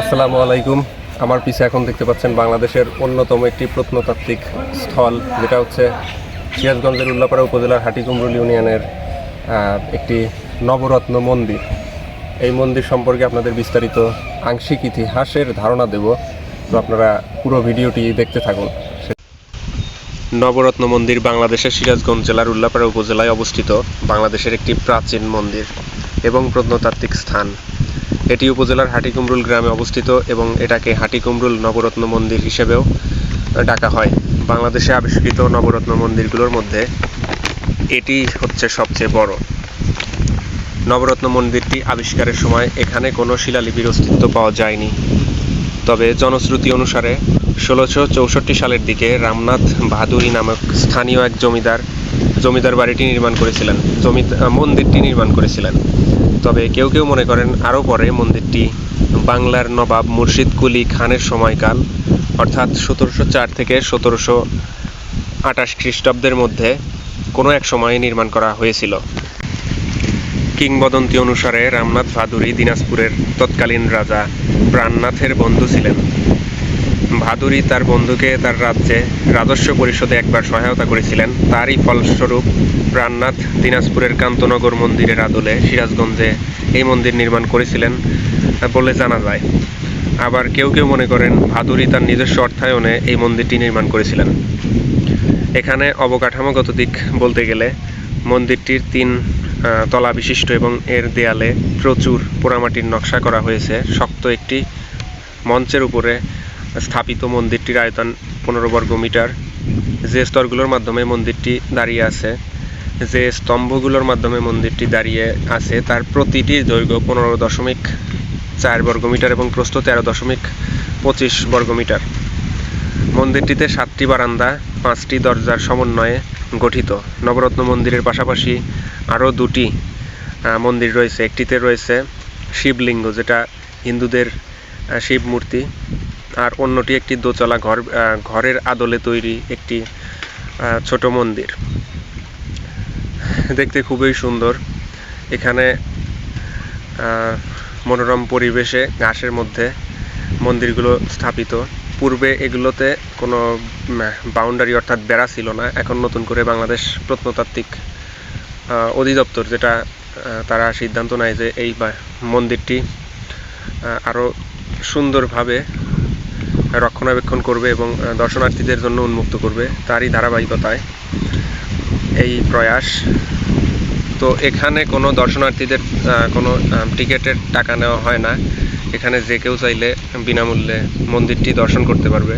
আসসালামু আলাইকুম। আমার পিছে এখন দেখতে পাচ্ছেন বাংলাদেশের অন্যতম একটি প্রত্নতাত্ত্বিক স্থল, যেটা হচ্ছে সিরাজগঞ্জের উল্লাপাড়া উপজেলার হাটিকুমরুল ইউনিয়নের একটি নবরত্ন মন্দির। এই মন্দির সম্পর্কে আপনাদের বিস্তারিত আংশিক ইতিহাসের ধারণা দেব, তো আপনারা পুরো ভিডিওটি দেখতে থাকুন। নবরত্ন মন্দির বাংলাদেশের সিরাজগঞ্জ জেলার উল্লাপাড়া উপজেলায় অবস্থিত, বাংলাদেশের একটি প্রাচীন মন্দির এবং প্রত্নতাত্ত্বিক স্থান। এটি উপজেলার হাটিকুমরুল গ্রামে অবস্থিত এবং এটাকে হাটিকুমরুল নবরত্ন মন্দির হিসেবেও ডাকা হয়। বাংলাদেশে আবিষ্কৃত নবরত্ন মন্দিরগুলোর মধ্যে এটি হচ্ছে সবচেয়ে বড়। নবরত্ন মন্দিরটি আবিষ্কারের সময় এখানে কোনো শিলালিপির অস্তিত্ব পাওয়া যায়নি। তবে জনশ্রুতি অনুসারে ষোলোশো চৌষট্টি সালের দিকে রামনাথ বাহাদুরি নামক স্থানীয় এক জমিদার জমিদার বাড়িটি নির্মাণ করেছিলেন। জমি মন্দিরটি নির্মাণ করেছিলেন। তবে কেউ কেউ মনে করেন আরও পরে মন্দিরটি বাংলার নবাব মুর্শিদ কুলি খানের সময়কাল, অর্থাৎ সতেরোশো চার থেকে সতেরোশো আটাশ খ্রিস্টাব্দের মধ্যে কোনো এক সময়ে নির্মাণ করা হয়েছিল। কিংবদন্তি অনুসারে রামনাথ ভাদুরী দিনাজপুরের তৎকালীন রাজা প্রাণনাথের বন্ধু ছিলেন। ভাদুরী তার বন্ধুকে তার রাজ্যে রাজস্ব পরিষদে একবার সহায়তা করেছিলেন। তারই ফলস্বরূপ প্রাণনাথ দিনাজপুরের কান্তনগর মন্দিরের আদলে সিরাজগঞ্জে এই মন্দির নির্মাণ করেছিলেন বলে জানা যায়। আবার কেউ কেউ মনে করেন ভাদুরী তার নিজস্ব অর্থায়নে এই মন্দিরটি নির্মাণ করেছিলেন। এখানে অবকাঠামোগত দিক বলতে গেলে মন্দিরটির তিন তলা বিশিষ্ট এবং এর দেয়ালে প্রচুর পোড়ামাটির নকশা করা হয়েছে। শক্ত একটি মঞ্চের উপরে স্থাপিত মন্দিরটির আয়তন পনেরো বর্গ মিটার। যে স্তরগুলোর মাধ্যমে মন্দিরটি দাঁড়িয়ে আছে, যে স্তম্ভগুলোর মাধ্যমে মন্দিরটি দাঁড়িয়ে আছে, তার প্রতিটির দৈর্ঘ্য পনেরো দশমিক চার বর্গ মিটার এবং প্রস্থ তেরো দশমিক পঁচিশ বর্গ মিটার। মন্দিরটিতে সাতটি বারান্দা, পাঁচটি দরজার সমন্বয়ে গঠিত। নবরত্ন মন্দিরের পাশাপাশি আরও দুটি মন্দির রয়েছে। একটিতে রয়েছে শিবলিঙ্গ, যেটা হিন্দুদের শিব মূর্তি। আর অন্যটি একটি দোতলা ঘর ঘরের আদলে তৈরি একটি ছোট মন্দির। দেখতে খুবই সুন্দর। এখানে মনোরম পরিবেশে ঘাসের মধ্যে মন্দিরগুলো স্থাপিত। পূর্বে এগুলোতে কোনো বাউন্ডারি অর্থাৎ বেড়া ছিল না। এখন নতুন করে বাংলাদেশ প্রত্নতাত্ত্বিক অধিদপ্তর যেটা তারা সিদ্ধান্ত নেয় যে এই মন্দিরটি আরও সুন্দরভাবে রক্ষণাবেক্ষণ করবে এবং দর্শনার্থীদের জন্য উন্মুক্ত করবে তারই ধারাবাহিকতায় এই প্রয়াস। তো এখানে কোনো দর্শনার্থীদের কোনো টিকেটের টাকা নেওয়া হয় না। এখানে যে কেউ চাইলে বিনামূল্যে মন্দিরটি দর্শন করতে পারবে।